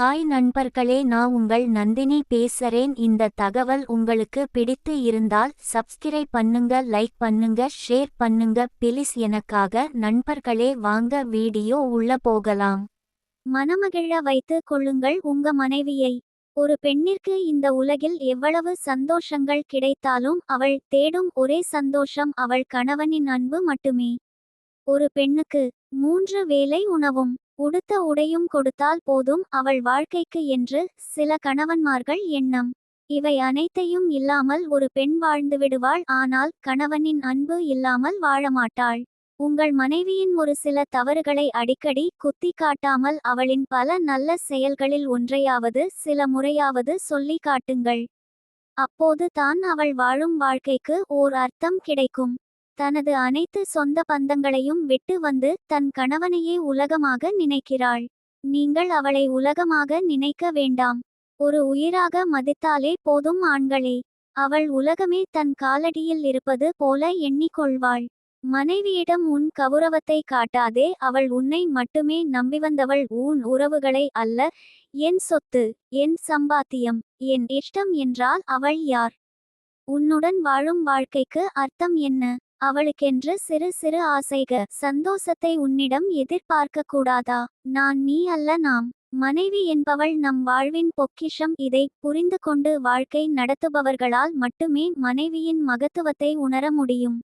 Hi நண்பர்களே நான் உங்கள் நந்தினி பேசுறேன். இந்த தகவல் உங்களுக்கு பிடித்து இருந்தால் சப்ஸ்கிரைப் பண்ணுங்க லைக் பண்ணுங்க ஷேர் பண்ணுங்க. பிலிஸ் எனக்காக நண்பர்களே வாங்க வீடியோ உள்ள போகலாம். மனமகிழ வைத்து கொள்ளுங்கள். உங்க மனைவியை. ஒரு பெண்ணிற்கு இந்த உலகில் எவ்வளவு சந்தோஷங்கள் கிடைத்தாலும் அவள் தேடும் ஒரே சந்தோஷம் அவள் கணவனின் அன்பு மட்டுமே. ஒரு பெண்ணுக்கு மூன்று வேளை உணவும். உடுத்த உடையும் கொடுத்தால் போதும் அவள் வாழ்க்கைக்கு என்று சில கணவன்மார்கள் எண்ணம். இவை அனைத்தையும் இல்லாமல் ஒரு பெண் வாழ்ந்து விடுவாள் ஆனால் கணவனின் அன்பு இல்லாமல் வாழமாட்டாள். உங்கள் மனைவியின் ஒரு சில தவறுகளை அடிக்கடி குத்தி காட்டாமல் அவளின் பல நல்ல செயல்களில் ஒன்றையாவது சில முறையாவது சொல்லி காட்டுங்கள். அப்போது தான் அவள் வாழும் வாழ்க்கைக்கு ஓர் அர்த்தம் கிடைக்கும். தனது அனைத்து சொந்த பந்தங்களையும் விட்டு வந்து தன் கணவனையே உலகமாக நினைக்கிறாள். நீங்கள் அவளை உலகமாக நினைக்க வேண்டாம். ஒரு உயிராக மதித்தாலே போதும் ஆண்களே. அவள் உலகமே தன் காலடியில் இருப்பது போல எண்ணிக்கொள்வாள். மனைவியிடம் உன் கவுரவத்தை காட்டாதே அவள் உன்னை மட்டுமே நம்பி வந்தவள் உன் உறவுகளை அல்ல என் சொத்து என் சம்பாத்தியம் என் இஷ்டம் என்றால் அவள் யார்? உன்னுடன் வாழும் வாழ்க்கைக்கு அர்த்தம் என்ன? அவளுக்கென்று சிறு சிறு ஆசைக சந்தோஷத்தை உன்னிடம் எதிர்பார்க்க கூடாதா? நான் நீ அல்ல நாம். மனைவி என்பவள் நம் வாழ்வின் பொக்கிஷம். இதை புரிந்து கொண்டு வாழ்க்கை நடத்துபவர்களால் மட்டுமே மனைவியின் மகத்துவத்தை உணர முடியும்.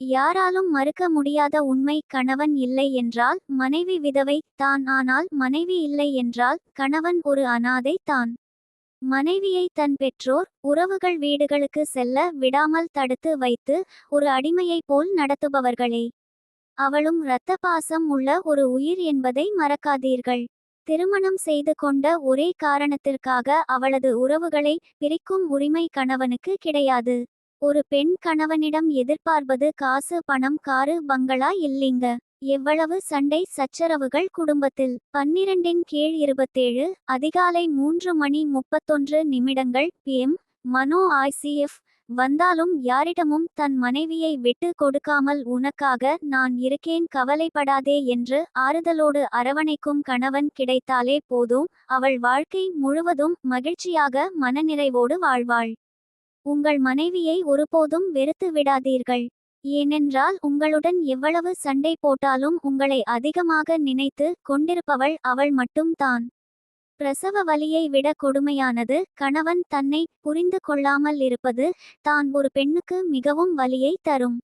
யாராலும் மறுக்க முடியாத உண்மை கணவன் இல்லை என்றால் மனைவி விதவை தான். ஆனால் மனைவி இல்லை என்றால் கணவன் ஒரு அனாதை தான். மனைவியை தன் பெற்றோர் உறவுகள் வீடுகளுக்கு செல்ல விடாமல் தடுத்து வைத்து ஒரு அடிமையைப் போல் நடத்துபவர்களே. அவளும் இரத்த பாசம் உள்ள ஒரு உயிர் என்பதை மறக்காதீர்கள். திருமணம் செய்து கொண்ட ஒரே காரணத்திற்காக அவளது உறவுகளை பிரிக்கும் உரிமை கணவனுக்கு கிடையாது. ஒரு பெண் கணவனிடம் எதிர்பார்ப்பது காசு பணம் காரு பங்களா இல்லைங்க. எவ்வளவு சண்டை சச்சரவுகள் குடும்பத்தில்? பன்னிரண்டின் கீழ் இருபத்தேழு அதிகாலை மூன்று மணி முப்பத்தொன்று நிமிடங்கள் பிஎம் மனோ ஐசிஎஃப் வந்தாலும் யாரிடமும் தன் மனைவியை விட்டு கொடுக்காமல் உனக்காக நான் இருக்கேன் கவலைப்படாதே என்று ஆறுதலோடு அரவணைக்கும் கணவன் கிடைத்தாலே போதும். அவள் வாழ்க்கை முழுவதும் மகிழ்ச்சியாக மனநிறைவோடு வாழ்வாள். உங்கள் மனைவியை ஒருபோதும் வெறுத்து விடாதீர்கள். ஏனென்றால் உங்களுடன் எவ்வளவு சண்டை போட்டாலும் உங்களை அதிகமாக நினைத்து கொண்டிருப்பவள் அவள் மட்டும்தான் பிரசவ வலியை விட கொடுமையானது கணவன் தன்னை புரிந்து கொள்ளாமல் இருப்பது தான் ஒரு பெண்ணுக்கு மிகவும் வலியை தரும்.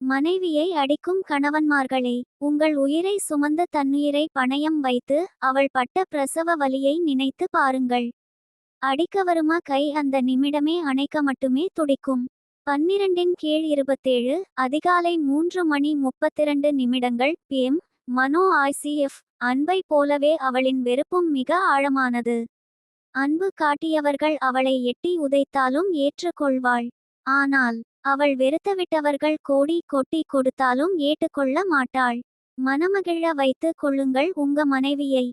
மனைவியை அடிக்கும் கணவன்மார்களே உங்கள் உயிரை சுமந்த தன்னுயிரை பணயம் வைத்து அவள் பட்ட பிரசவ வலியை நினைத்து பாருங்கள். அடிக்க வருமா கை அந்த நிமிடமே அணைக்க மட்டுமே துடிக்கும். பன்னிரண்டின் கீழ் இருபத்தேழு அதிகாலை மூன்று மணி முப்பத்திரண்டு நிமிடங்கள் பிஎம் மனோ ஆய்சிஎஃப் அன்பை போலவே அவளின் வெறுப்பும் மிக ஆழமானது. அன்பு காட்டியவர்கள் அவளை எட்டி உதைத்தாலும் ஏற்றுக்கொள்வாள். ஆனால் அவள் வெறுத்துவிட்டவர்கள் கோடி கொட்டி கொடுத்தாலும் ஏற்றுக்கொள்ள மாட்டாள். மனமகிழ வைத்து கொள்ளுங்கள் உங்க மனைவியை.